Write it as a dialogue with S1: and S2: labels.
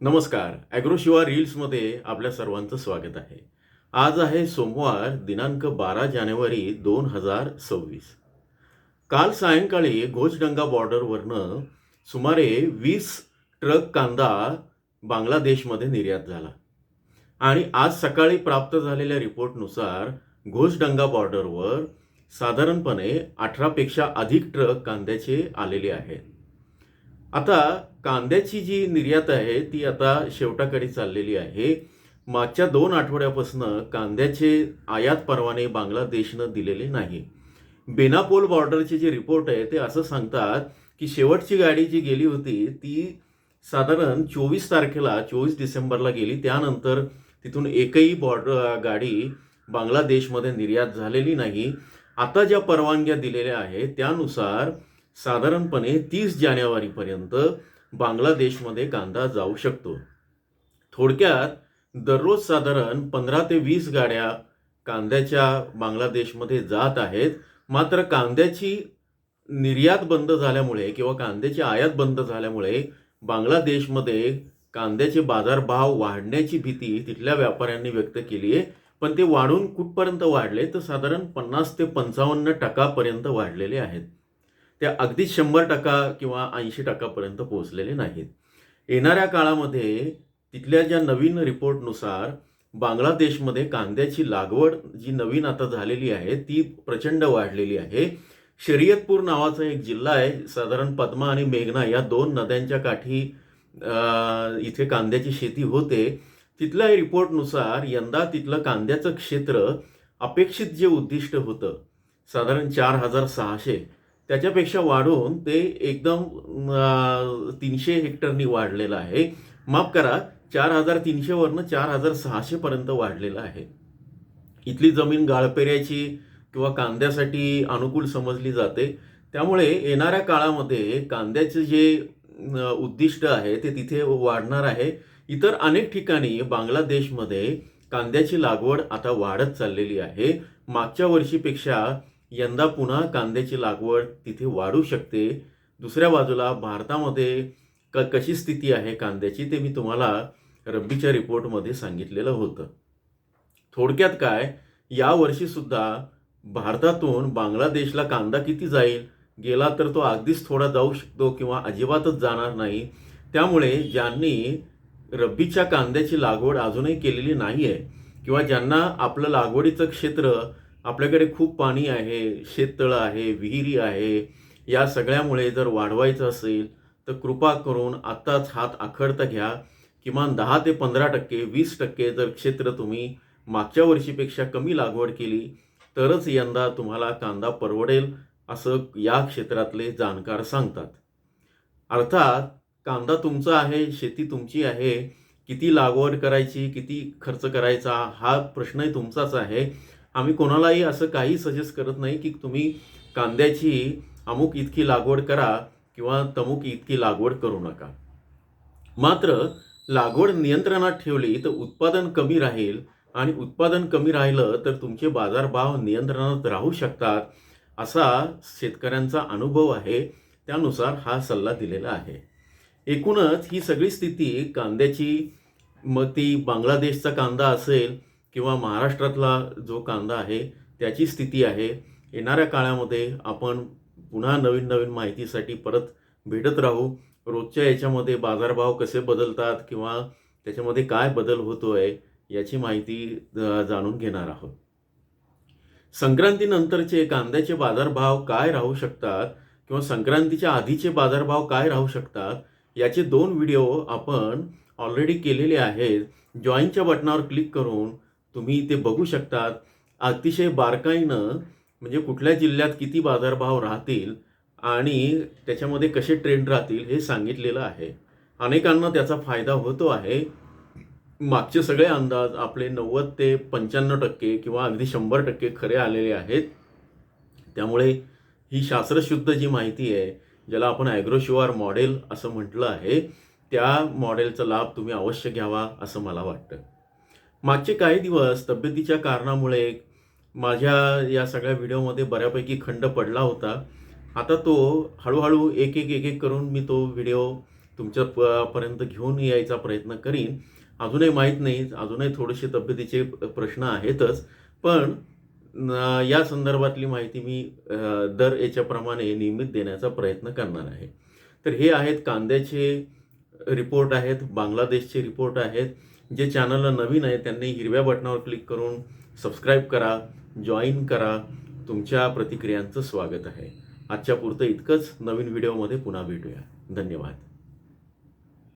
S1: नमस्कार. ॲग्रोशिवा रील्समध्ये आपल्या सर्वांचं स्वागत आहे. आज आहे सोमवार दिनांक बारा जानेवारी दोन हजार सव्वीस. काल सायंकाळी घोषडंगा बॉर्डरवरनं सुमारे वीस ट्रक कांदा बांगलादेशमध्ये निर्यात झाला. आणि आज सकाळी प्राप्त झालेल्या रिपोर्टनुसार घोषडंगा बॉर्डरवर साधारणपणे अठरापेक्षा अधिक ट्रक कांद्याचे आलेले आहेत. आता कांद्याची जी निर्यात आहे ती आता शेवटाकडे चाललेली आहे. मागच्या दोन आठवड्यापासून कांद्याचे आयात परवाने बांगलादेशनं दिलेले नाही. बेनापोल बॉर्डरचे जे रिपोर्ट आहे ते असं सांगतात की शेवटची गाडी जी गेली होती ती साधारण चोवीस तारखेला चोवीस डिसेंबरला गेली. त्यानंतर तिथून एकही बॉर्डर गाडी बांगलादेशमध्ये निर्यात झालेली नाही. आता ज्या परवानग्या दिलेल्या आहेत त्यानुसार साधारणपणे तीस जानेवारीपर्यंत बांगलादेशमध्ये कांदा जाऊ शकतो. थोडक्यात दररोज साधारण पंधरा ते वीस गाड्या कांद्याच्या बांगलादेशमध्ये जात आहेत. मात्र कांद्याची निर्यात बंद झाल्यामुळे किंवा कांद्याची आयात बंद झाल्यामुळे बांगलादेशमध्ये कांद्याचे बाजारभाव वाढण्याची भीती तिथल्या व्यापाऱ्यांनी व्यक्त केली आहे. पण ते वाढून कुठपर्यंत वाढले? तर साधारण पन्नास ते पंचावन्न टक्कापर्यंत वाढलेले आहेत. त्या अगदी शंभर टक्का किंवा ऐंशी टक्कापर्यंत पोहोचलेले नाहीत. येणाऱ्या काळामध्ये तिथल्या ज्या नवीन रिपोर्टनुसार बांगलादेशमध्ये कांद्याची लागवड जी नवीन आता झालेली आहे ती प्रचंड वाढलेली आहे. शर्यतपूर नावाचा एक जिल्हा आहे साधारण पद्मा आणि मेघना या दोन नद्यांच्या काठी इथे कांद्याची शेती होते. तिथल्या रिपोर्टनुसार यंदा तिथलं कांद्याचं क्षेत्र अपेक्षित जे उद्दिष्ट होतं साधारण चार हजार सहाशे त्याच्यापेक्षा वाढून ते एकदम तीनशे हेक्टरनी वाढलेलं आहे. माफ करा चार हजार तीनशेवरनं चार हजार सहाशेपर्यंत वाढलेलं आहे. इथली जमीन गाळपेऱ्याची किंवा कांद्यासाठी अनुकूल समजली जाते. त्यामुळे येणाऱ्या काळामध्ये कांद्याचे जे उद्दिष्ट आहे ते तिथे वाढणार आहे. इतर अनेक ठिकाणी बांगलादेशमध्ये कांद्याची लागवड आता वाढत चाललेली आहे. मागच्या वर्षीपेक्षा यंदा पुन्हा कांद्याची लागवड तिथे वाढू शकते. दुसऱ्या बाजूला भारतामध्ये क कशी स्थिती आहे कांद्याची ते मी तुम्हाला रब्बीच्या रिपोर्टमध्ये सांगितलेलं होतं. थोडक्यात काय यावर्षीसुद्धा भारतातून बांगलादेशला कांदा किती जाईल गेला तर तो अगदीच थोडा जाऊ शकतो किंवा अजिबातच जाणार नाही. त्यामुळे ज्यांनी रब्बीच्या कांद्याची लागवड अजूनही केलेली नाही आहे किंवा ज्यांना आपलं लागवडीचं क्षेत्र आपल्याकडे खूप पाणी आहे शेततळं आहे विहिरी आहे. या सगळ्यामुळे जर वाढवायचं असेल तर कृपा करून आत्ताच हात आखडता घ्या. किमान दहा ते पंधरा टक्के वीस टक्के जर क्षेत्र तुम्ही मागच्या वर्षीपेक्षा कमी लागवड केली तरच यंदा तुम्हाला कांदा परवडेल असं या क्षेत्रातले जाणकार सांगतात. अर्थात कांदा तुमचा आहे शेती तुमची आहे. किती लागवड करायची किती खर्च करायचा हा प्रश्नही तुमचाच आहे. आम्ही कोणालाही असं काही सजेस्ट करत नाही की तुम्ही कांद्याची अमुक इतकी लागवड करा किंवा तमुक इतकी लागवड करू नका. मात्र लागवड नियंत्रणात ठेवली तर उत्पादन कमी राहील आणि उत्पादन कमी राहिलं तर तुमचे बाजारभाव नियंत्रणात राहू शकतात असा शेतकऱ्यांचा अनुभव आहे. त्यानुसार हा सल्ला दिलेला आहे. एकूणच ही सगळी स्थिती कांद्याची मग ती बांगलादेशचा कांदा असेल किंवा महाराष्ट्रातला जो कांदा आहे त्याची स्थिती आहे येणाऱ्या काळामध्ये आपण पुन्हा नवीन नवीन माहितीसाठी परत भेटत राहू. रोजच्या याच्यामध्ये बाजारभाव कसे बदलतात किंवा त्याच्यामध्ये काय बदल होतो आहे याची माहिती जाणून घेणार आहोत. संक्रांतीनंतरचे कांद्याचे बाजारभाव काय राहू शकतात किंवा संक्रांतीच्या आधीचे बाजारभाव काय राहू शकतात याचे दोन व्हिडिओ आपण ऑलरेडी केलेले आहेत. जॉईनच्या बटनावर क्लिक करून तुम्ही ते बघू शकतात. अतिशय बारकाईनं म्हणजे कुठल्या जिल्ह्यात किती बाजारभाव राहतील आणि त्याच्यामध्ये कसे ट्रेंड राहतील हे सांगितलेलं आहे. अनेकांना त्याचा फायदा होतो आहे. मागचे सगळे अंदाज आपले नव्वद ते पंच्याण्णव टक्के किंवा अगदी शंभर टक्के खरे आलेले आहेत. त्यामुळे ही शास्त्रशुद्ध जी माहिती आहे ज्याला आपण ॲग्रोशिवार मॉडेल असं म्हटलं आहे त्या मॉडेलचा लाभ तुम्ही अवश्य घ्यावा असं मला वाटतं. मागचे काही दिवस तब्येतीच्या कारणामुळे माझ्या या सगळ्या व्हिडिओमध्ये बऱ्यापैकी खंड पडला होता. आता तो हळूहळू एक एक एक एक करून मी तो व्हिडिओ तुमच्या प- पर्यंत घेऊन यायचा प्रयत्न करीन. अजूनही माहीत नाही अजूनही थोडेसे तब्येतीचे प्रश्न आहेतच. पण या संदर्भातली माहिती मी दर याच्याप्रमाणे नियमित देण्याचा प्रयत्न करणार आहे. तर हे आहेत कांद्याचे रिपोर्ट आहेत बांगलादेशचे रिपोर्ट आहेत. जे चॅनलला नवीन आहे त्यांनी हिरव्या बटनावर क्लिक करून सबस्क्राईब करा जॉईन करा. तुमच्या प्रतिक्रियांचं स्वागत आहे. आजच्या पुरतं इतकंच. नवीन व्हिडिओमध्ये पुन्हा भेटूया. धन्यवाद.